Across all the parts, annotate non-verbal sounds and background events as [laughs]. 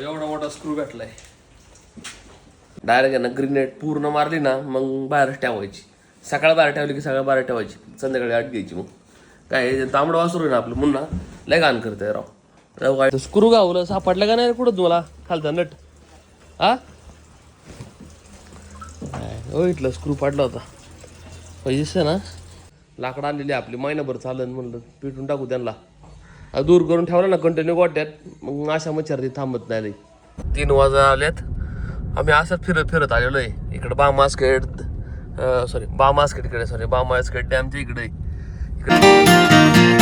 एवढा मोठा screw भेटलाय. Direct आहे ना पूर्ण मारली ना मग बाहेर ठेवायची. सकाळ बाहेर ठेवली की सकाळ बाहेर ठेवायची. संध्याकाळी आठ घ्यायची मग. काय तांबड तांबडं वासरू आहे ना आपलं मुन्ना लय घाण करतंय राव. राव काय? स्क्रू गावलं सापडलं का नाही कुठं तुम्हाला? खालचा नट. हा? हो इथलं स्क्रू पाडला होता. पैसे ना? लाकडं आलेली आपली महिनाभर चालन म्हणलं पिटून टाकू त्यांना. दूर करून ठेवला ना कंटिन्यू गोट्यात. मग अशा मच्छर ते थांबत नाही लई. तीन वाजा आल्यात आम्ही असंच फिरत फिरत आलेलो आहे. इकडं बा मास्केट सॉरी बा मास्केटकडे सॉरी बा मास्केट डॅमच्या इकडे. इकडे.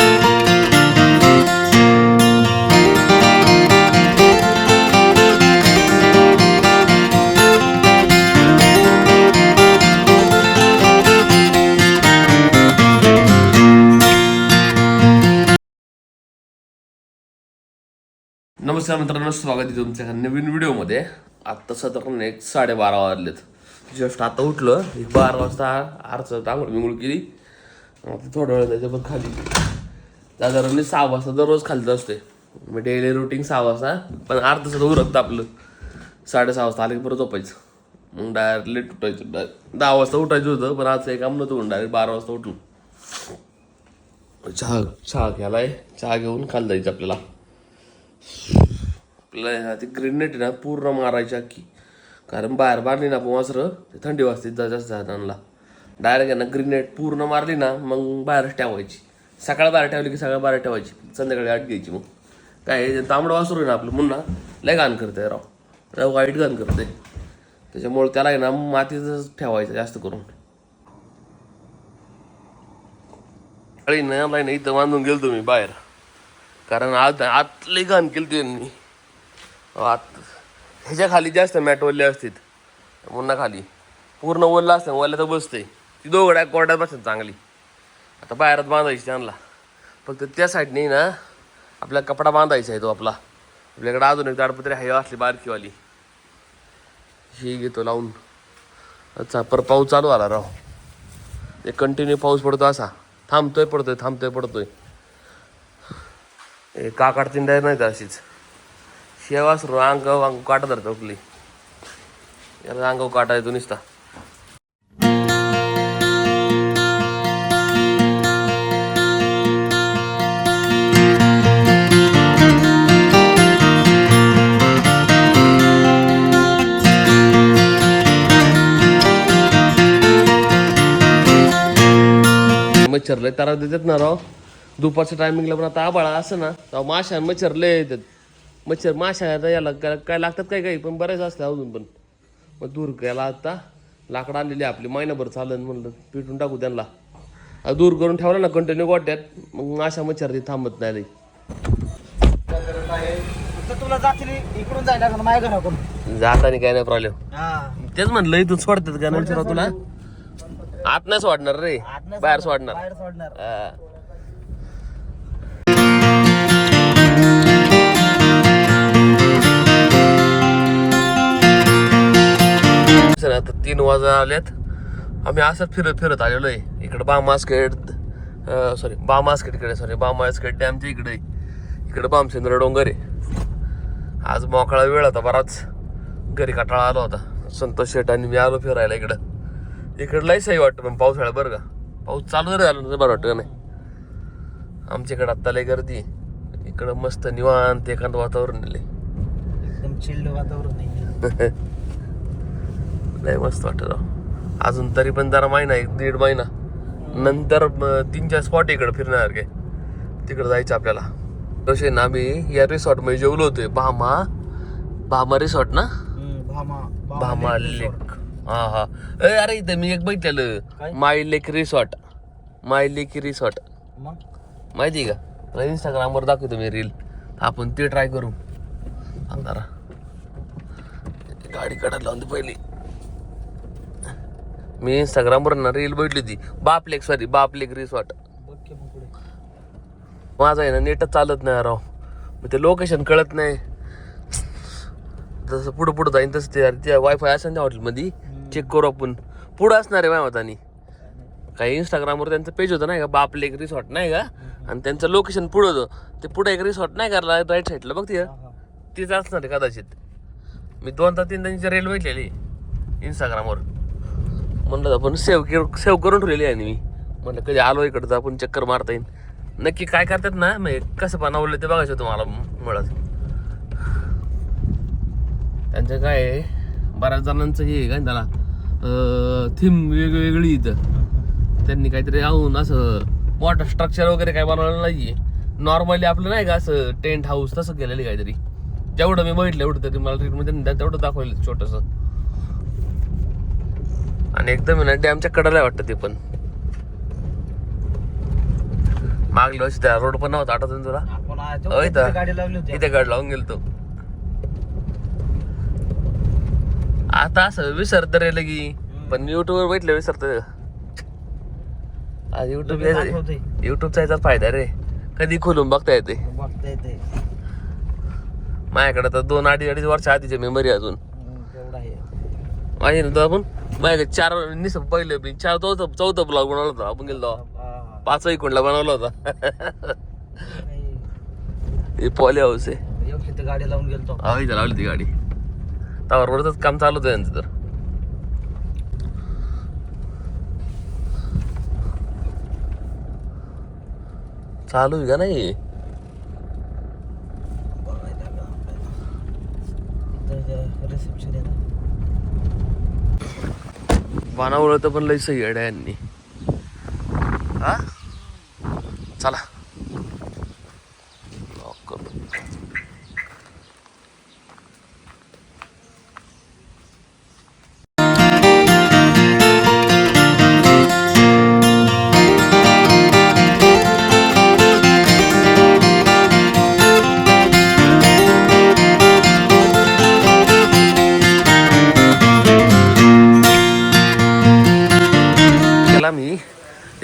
नमस्कार मित्रांनो स्वागत आहे तुमच्या एका नवीन व्हिडिओमध्ये. आत्ता साधारण एक साडेबारा वाजलेत. जस्ट आता उठलं एक बारा वाजता आरचं आंघोळ बिंगोळ केली. आता थोडा वेळ त्याच्या पण खाली. साधारण सहा वाजता दररोज खालीच असते मी डेली रुटीन सहा वाजता पण अर्ध तासात उरकतं आपलं. साडेसहा वाजता आले की परत झोपायचं. मग डायरेक्ट लेट उठायचं. डायरेक्ट दहा वाजता उठायचं होतं पण आज एक काम नव्हतं म्हणून डायरेक्ट बारा वाजता उठलो. चहा चहा घ्यायला आहे चहा घेऊन खाली जायचं आपल्याला. आपल्याला ती ग्रेनेट ना पूर्ण मारायची अख्खी कारण बाहेर मारली ना आपण वासरं ते थंडी वाजते जास्त झाडांना डायरेक्ट आहे ना ग्रेनेट पूर्ण मारली ना मग बाहेर ठेवायची. सकाळ बाहेर ठेवली की सकाळ बाहेर ठेवायची. संध्याकाळी आठ घ्यायची मग. काय तांबडं वासरू आहे ना आपलं मुन्ना लय घाण करते राव. राव वाईट घाण करते त्याच्यामुळे त्याला आहे ना मातीतच ठेवायचं जास्त करून. ना नाही इथं बांधून गेलो तुम्ही बाहेर. कारण आत आतले घाण केली त्यांनी आत ह्याच्या खाली जास्त मॅट ओरले असतात. पुन्हा खाली. पूर्ण ओलला असतं ओल्या तर बसते ती दोघड्या कोरड्यात बसतात चांगली. आता बाहेरात बांधायची त्यांना. फक्त त्या साईडने ना आपला कपडा बांधायचा आहे तो आपला. आपल्याकडे अजून एक ताडपत्री आहे असली बारकीवाली. ही घेतो लावून. अच्छा पर पाऊस चालू आला राव. ते कंटिन्यू पाऊस पडतो असा. थांबतोय पडतोय थांबतोय पडतोय. ए काकाड तिंडा नाही तर अशीच. शेवास रांग वांग अंग काटा धरतो आपली रांग काटा येतो नुसता. मच्छर लय तारा देतात ना राव. दुपारच्या टायमिंगला पण आता आबाळा असं ना तेव्हा माशा मच्छर लय येतात. मच्छर माशा याला काय काय लागतात काय काही पण बरेच असतात अजून पण. मग दूर याला आता लाकडं आणलेली आपली महिनाभर चालन म्हणलं पिटून टाकू त्यांना. दूर करून ठेवला ना कंटिन्यू गोट्यात मग माशा मच्छर ते थांबत नाही तुला जातील इकडून जायला लागलं माझ्या घराकडून जाताना काय नाही प्रॉब्लेम तेच म्हणलं इथून सोडतात का नाही तुला? आत नाही सोडणार रे बाहेर सोडणार आता तीन वाजा आल्यात आम्ही असंच फिरत फिरत आलेलो आहे इकडं बा मास्केट सॉरी बा मास्केटकडे सॉरी बा मास्केट डॅमच्या इकडे. इकडे बामचंद्र डोंगर आहे. आज मोकळा वेळ होता बराच. घरी कटाळा आला होता. संतोष शेट आणि मी आलो फिरायला इकडं. इकडं लई सही वाटतं पण पावसाळ्या बरं का. पाऊस चालू जरी झाला बरं वाटतं का नाही? आमच्याकडे आत्ता लय गर्दी. इकडं मस्त निवांत एखादं वातावरण दिले एकदम चिल्ड वातावरण [laughs] लय मस्त वाटत अजून तरी पण जरा महिना एक दीड महिना. नंतर म, तीन चार स्पॉट इकडे फिरणार काय तिकडे जायचं आपल्याला. तसे ना आम्ही या रिसॉर्टमध्ये जेवलो होतोय भामा भामा रिसॉर्ट ना? भामा भामा लेक हा हा. ए, अरे इथं मी एक बघितलेलं? माय लेक रिसॉर्ट माय लेक रिसॉर्ट माहिती का? तुला इंस्टाग्रामवर दाखवतो मी रील आपण ते ट्राय करू. अंधारा गाडी काढायला लावून पहिली. मी इंस्टाग्रामवर ना रील बघितली होती. बाप लेक सॉरी बाप लेक रिसॉर्ट माझं आहे ना नेटच चालत नाही राव. मग ते लोकेशन कळत नाही. जसं पुढं पुढं जाईन तसं ते ते वायफाय असेल त्या हॉटेलमध्ये चेक करू आपण. पुढं असणार आहे मतानी काही इंस्टाग्रामवर त्यांचं पेज होतं नाही का? बाप लेक रिसॉर्ट नाही का? आणि त्यांचं लोकेशन पुढं होतं. ते पुढे एक रिसॉर्ट नाही का? राईट साईडला बघ तिथं. तीच असणार आहे कदाचित. मी दोनदा तीनदा रेल बघितलेली इंस्टाग्रामवर म्हणलं आपण सेव्ह सेव्ह करून ठेवलेली आहे मी. म्हणलं कधी आलो इकडचं आपण चक्कर मारता येईल. नक्की काय करतात ना मग कसं बनवलं ते बघायचं होतं मला मुळात. त्यांचं काय आहे, बऱ्याच जणांचं हे काय त्याला थीम वेगवेगळी इथं. त्यांनी काहीतरी आहून असं मोठं स्ट्रक्चर वगैरे काय बनवलेलं नाहीये. नॉर्मली आपलं नाही का असं टेंट हाऊस तसं केलेलं काहीतरी. जेवढं मी बघितलं एवढं तरी मला ट्रीटमेंट त्यांनी तेवढं दाखवलं छोटंसं. आणि एकदम ना डॅमच्या कडेला वाटतं ते पण. मागल्या वर्षी त्या रोड पण नव्हता आठवत तुला? इथे गाड लावून गेलतो. आता असं विसरत रे लगी. पण युट्यूब वर बैठलं विसरत. आज युट्यूब. युट्यूबचा याचा फायदा रे. कधी खोलून बघता येते. बघता येते माझ्याकडे तर दोन अडीच अडीच वर्ष आधीचे मेमरी अजून. माझी ना तर आपण? माझ्याकडे चार निस पहिले चार चौथा चौथा ब्लॉग बनवला होता आपण गेलो पाचही कोणला बनवला होता. हे पॉली हाऊस आहे. गाडी लावून गेलतो. हा इथं लावली ती गाडी. त्यावरच काम चालू होतं यांचं तर. चालू आहे का नाही रिसेप्शन आहे ना पानावळ तर पण लई सही आहे यांनी हा? चला.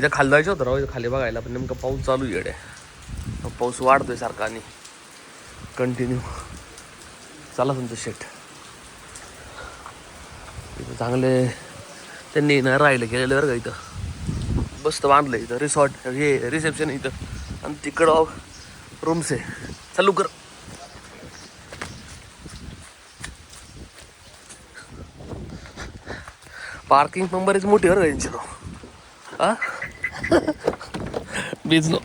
इथं खाली जायचं होतं राव खाली बघायला पण नेमकं पाऊस चालू आहे पाऊस वाढतोय सारखा आणि कंटिन्यू चला तुमचं शेट इथं चांगले त्यांनी ना राहिलं गेलेलं बरं का इथं. मस्त बांधलं इथं रिसॉर्ट हे रिसेप्शन इथं. आणि तिकडं रूम्स आहे. चालू कर पार्किंग पण बरीच मोठी बरं का यांची राव. हा बिझनो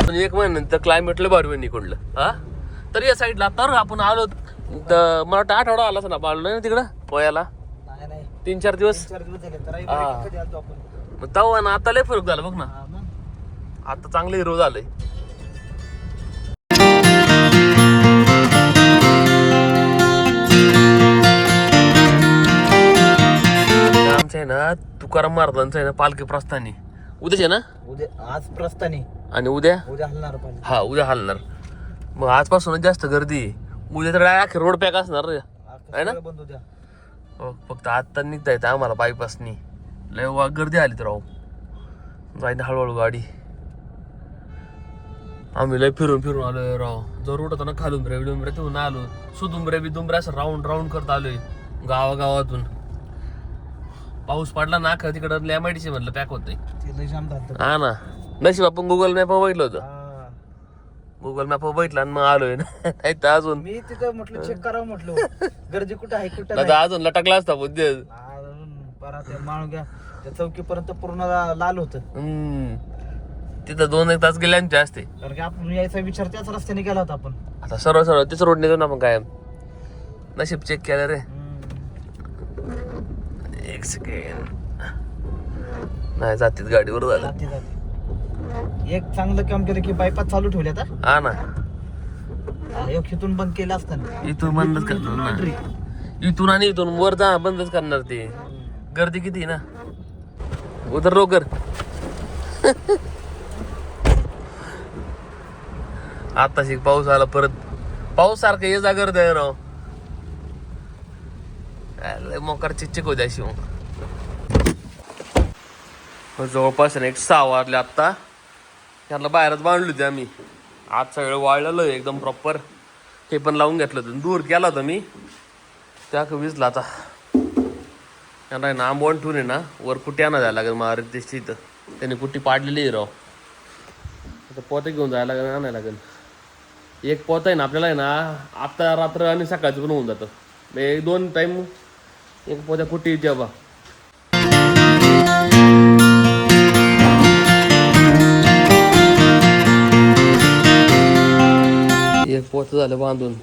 पण एक महिन्यानंतर क्लायमेटला भारी होईल निकडलं हा? तर या साईडला तर आपण आलो तर मला वाटतं आठवडा आलाच ना पाळलं ना तिकडं? पोयाला तीन चार दिवस? तेव्हा ना आता लय फरक झाला बघ ना. आता चांगलं हिरो झालंय. आमचं आहे ना तुकाराम महाराजांचं आहे ना पालखी प्रस्थानी. उद्याच आहे ना? उद्या आज प्रस्थानी. आणि उद्या? उद्या हलणार हा उद्या हलणार. मग आजपासूनच जास्त गर्दी आहे. उद्या तर अख्खे रोड पॅक असणार रे. आहे ना? बंद उद्या. फक्त आता निघता येतं आम्हाला बायपासनी लय वा गर्दी आली तर जाईन हळूहळू गाडी. आम्ही लय फिरून फिरून आलोय राव. जर उठत ना खालून रे बिडुंबरे तिथून आलो. सुदुंबरे बिदुंबरे असं राऊंड राऊंड करत आलोय. गावागावातून. पाऊस पडला ना अख्खा तिकडं लॅमायडीचे म्हणलं पॅक होतंय. ते लय जाम झालं हा ना. नशीब आपण गुगल मॅप बघितलं होतं. गुगल मॅप बघितलं आणि मग आलोय ना. [laughs] नाही तर अजून. मी तिथं म्हटलं चेक करावं म्हटलं. गर्दी कुठं आहे कुठं नाही तर अजून लटकला असता बुद्धी. अजून परत ते माळुंग्या त्या चौकीपर्यंत पूर्ण ला- लाल होतं. तिथं दोन एक तास गेले आणि असते. कारण की आपण यायचा विचार त्याच रस्त्याने केला होता आपण. आता सर्व सर्व तिच रोड निघून आपण काय नशीब चेक केलं रे. एक सेकंड नाही जातीत गाडीवर झालं. जाते जाते एक चांगलं काम केलं की बायपास चालू ठेवले आता. हा ना. एक इथून बंद केलं असतं. इथून बंदच करणार. ना इथून आणि इथून वर जा बंदच करणार ते. गर्दी किती ना? उधर रोकर आता शिक पाऊस आला परत. पाऊस सारखं ये जा गर्दी आहे राव. काय लय मोकार चिकचिक होते अशी मग जवळपास नाही एक सहा वाजले आत्ता त्यांना बाहेरच बांधली होती आम्ही. आज सगळं वाळलेलं आहे एकदम प्रॉपर हे पण लावून घेतलं होतं. दूर केला होता मी. त्या विजला आता. त्यांना आहे ना आंबवण ठेवून आहे ना वर कुठे आणा जायला लागेल मला रितेशची इथं. त्याने पाडलेली आहे राव. आता पोतं घेऊन जायला लागेल आणायला लागेल. एक पोत आहे ना आपल्याला आहे ना आत्ता रात्र आणि सकाळचं पण होऊन जातं. एक दोन टाईम एक पोत्या कुठे येते बा एक पोत झालं बांधून.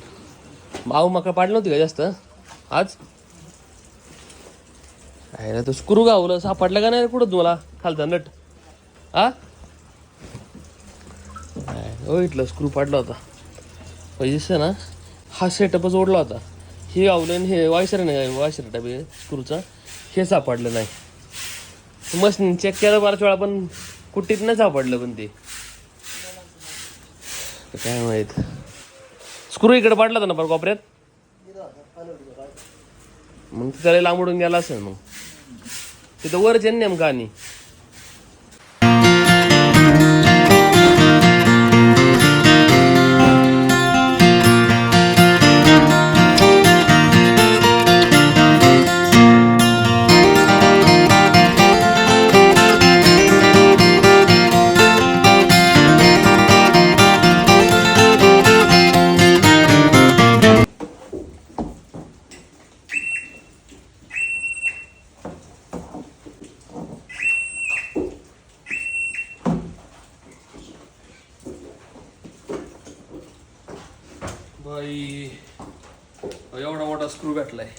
माऊ मका पाडलं नव्हती का जास्त? आज? आहे तो स्क्रू गावलं. सापडलं का नाही कुठं तुम्हाला? खालचा नट. हा हो, इथलं स्क्रू पाडला होता. पैसे ना हा सेटअपच ओढला होता. हे आवलं हे वायसर नाही वायसर टाईप स्क्रूचा हे सापडलं नाही. मशीन चेक केलं बराच वेळा पण कुट्टीत नाही सापडलं पण ते. काय माहीत. स्क्रू इकडे पाडला होता ना बरं कोपऱ्यात? मग ते त्याला लांबडून गेला असेल मग. तिथं वरच आहे ना नेमका आणि. मोठा स्क्रू भेटलाय